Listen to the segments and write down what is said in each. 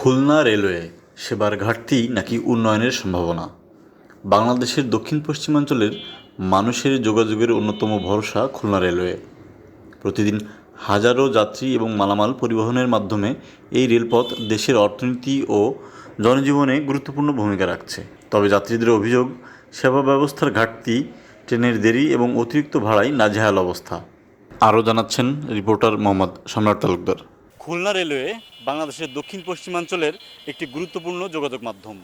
Khulna railway সেবার ঘাটতি নাকি উন্নয়নের সম্ভাবনা? বাংলাদেশের দক্ষিণ পশ্চিমাঞ্চলের মানুষের যোগাযোগের অন্যতম ভরসা খুলনা রেলওয়ে। প্রতিদিন হাজারো যাত্রী এবং মালামাল পরিবহনের মাধ্যমে এই রেলপথ দেশের অর্থনীতি ও জনজীবনে গুরুত্বপূর্ণ ভূমিকা রাখছে। তবে যাত্রীদের অভিযোগ, সেবা ব্যবস্থার ঘাটতি, ট্রেনের দেরি এবং অতিরিক্ত ভাড়ায় নাজেহাল অবস্থা। আরও জানাচ্ছেন রিপোর্টার মোহাম্মদ সম্রাট তালুকদার। খুলনা রেলওয়ে বাংলাদেশের দক্ষিণ পশ্চিমাঞ্চলের একটি গুরুত্বপূর্ণ যোগাযোগ মাধ্যম।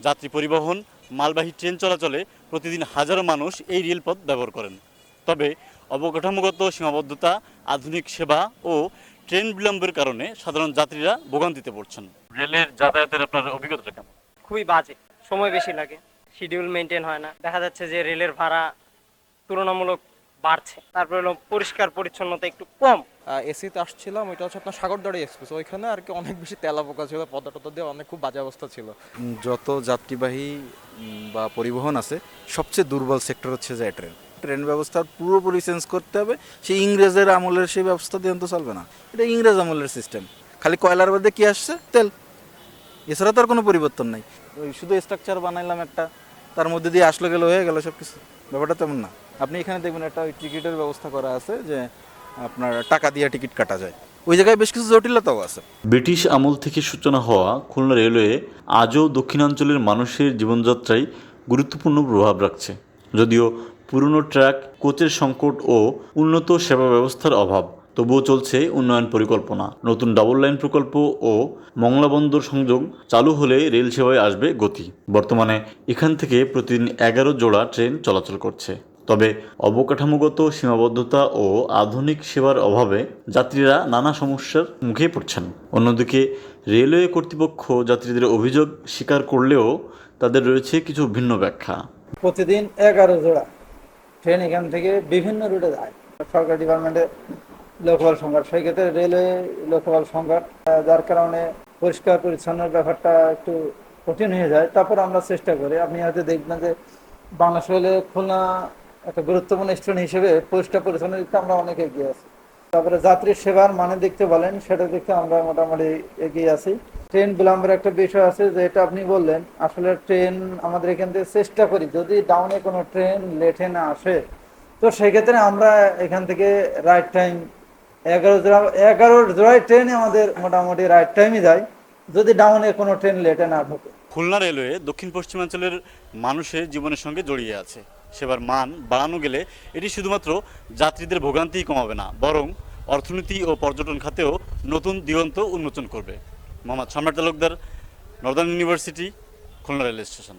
যাত্রী পরিবহন মালবাহী ট্রেন চলাচলে প্রতিদিন হাজারো মানুষ এই রেলপথ ব্যবহার করেন। তবে অবকাঠামোগত সীমাবদ্ধতা আধুনিক সেবা ও ট্রেন বিলম্বের কারণে সাধারণ যাত্রীরা ভোগান্তিতে পড়ছেন। রেলের যাতায়াতের আপনার অভিজ্ঞতাটা কেমন? খুবই বাজে সময় বেশি লাগে শিডিউল মেনটেন হয় না। দেখা যাচ্ছে যে রেলের ভাড়া তুলনামূলক বাড়ছে। তারপরে হলো পরিষ্কার পরিচ্ছন্নতা একটু কম। এসিতে আসছিলাম ওইটা হচ্ছে আপনার সাগরদাড়ি এক্সপ্রেস ওইখানে আর কি অনেক বেশি তেলা পোকা ছিল টদ্মা দিয়ে অনেক খুব বাজে অবস্থা ছিল। যত যাত্রীবাহী বা পরিবহন আছে সবচেয়ে দুর্বল সেক্টর হচ্ছে যে ট্রেন ট্রেন ব্যবস্থার পুরোপুরি চেঞ্জ করতে হবে সেই ইংরেজের আমলের সেই ব্যবস্থা দিয়ে তো চলবে না। এটা ইংরেজ আমলের সিস্টেম খালি কয়লার মধ্যে কি আসছে? তেল। এছাড়া তো আর কোনো পরিবর্তন নাই। ওই শুধু স্ট্রাকচার বানাইলাম একটা তার মধ্যে দিয়ে আসলো গেলে হয়ে গেল সব কিছু ব্যাপারটা তেমন না। আপনি এখানে দেখবেন একটা টিকিটের ব্যবস্থা করা আছে যে আপনার টাকা দিয়ে টিকিট কাটা যায়। ওই জায়গায় বেশ কিছু জটিলতাও আছে। ব্রিটিশ আমল থেকে সূচনা হওয়া খুলনা রেলওয়ে আজও দক্ষিণাঞ্চলের মানুষের জীবনযাত্রায় গুরুত্বপূর্ণ প্রভাব রাখছে। যদিও পুরনো ট্র্যাক কোচের সংকট ও উন্নত সেবা ব্যবস্থার অভাব তবুও চলছে উন্নয়ন পরিকল্পনা। নতুন ডাবল লাইন প্রকল্প ও মংলা বন্দর সংযোগ চালু হলে রেল সেবায় আসবে গতি। বর্তমানে এখান থেকে প্রতিদিন এগারো জোড়া ট্রেন চলাচল করছে। তবে অবকাঠামোগত সীমাবদ্ধতা ও আধুনিক সেবার অভাবে যাত্রীরা নানা সমস্যার মুখে পড়ছেন। অন্যদিকে রেলওয়ে কর্তৃপক্ষ যাত্রীদের অভিযোগ স্বীকার করলেও তাদের রয়েছে কিছু ভিন্ন ব্যাখ্যা। প্রতিদিন এগারো জোড়া ট্রেন এখান থেকে বিভিন্ন রুটে যায়। সরকারি ডিপার্টমেন্টে লোকবল সেই ক্ষেত্রে রেলওয়ে লোকবল সংকট যার কারণে পরিষ্কার পরিচ্ছন্নের ব্যাপারটা একটু কঠিন হয়ে যায়। তারপর আমরা চেষ্টা করি। আপনি হয়তো দেখবেন যে বাংলাদেশ রেলে খুলনা একটা গুরুত্বপূর্ণ স্টেশন হিসেবে পরিষ্কার পরিচ্ছন্ন দিকতে আমরা অনেক এগিয়ে আছি। তারপরে যাত্রীর সেবার মানে দেখতে বলেন, সেটা দেখতে আমরা মোটামুটি এগিয়ে আছি। ট্রেন বিলম্বের একটা বিষয় আছে যে এটা আপনি বললেন। আসলে ট্রেন আমাদের এখান থেকে চেষ্টা করি, যদি ডাউনে কোনো ট্রেন লেটে না আসে, তো সেক্ষেত্রে আমরা এখান থেকে রাইট টাইম এগারো জোড়া, এগারো জোড়ায় ট্রেনে আমাদের মোটামুটি রাইট টাইমই যায়। যদি ডাউনে কোনো ট্রেন লেটে না ঢোকে খুলনা রেলওয়ে দক্ষিণ পশ্চিমাঞ্চলের মানুষের জীবনের সঙ্গে জড়িয়ে আছে। সেবার মান বাড়ানো গেলে এটি শুধুমাত্র যাত্রীদের ভোগান্তিই কমাবে না, বরং অর্থনীতি ও পর্যটন খাতেও নতুন দিগন্ত উন্মোচন করবে। Mohammad Samrat Talukdar, northern university, Khulna railway station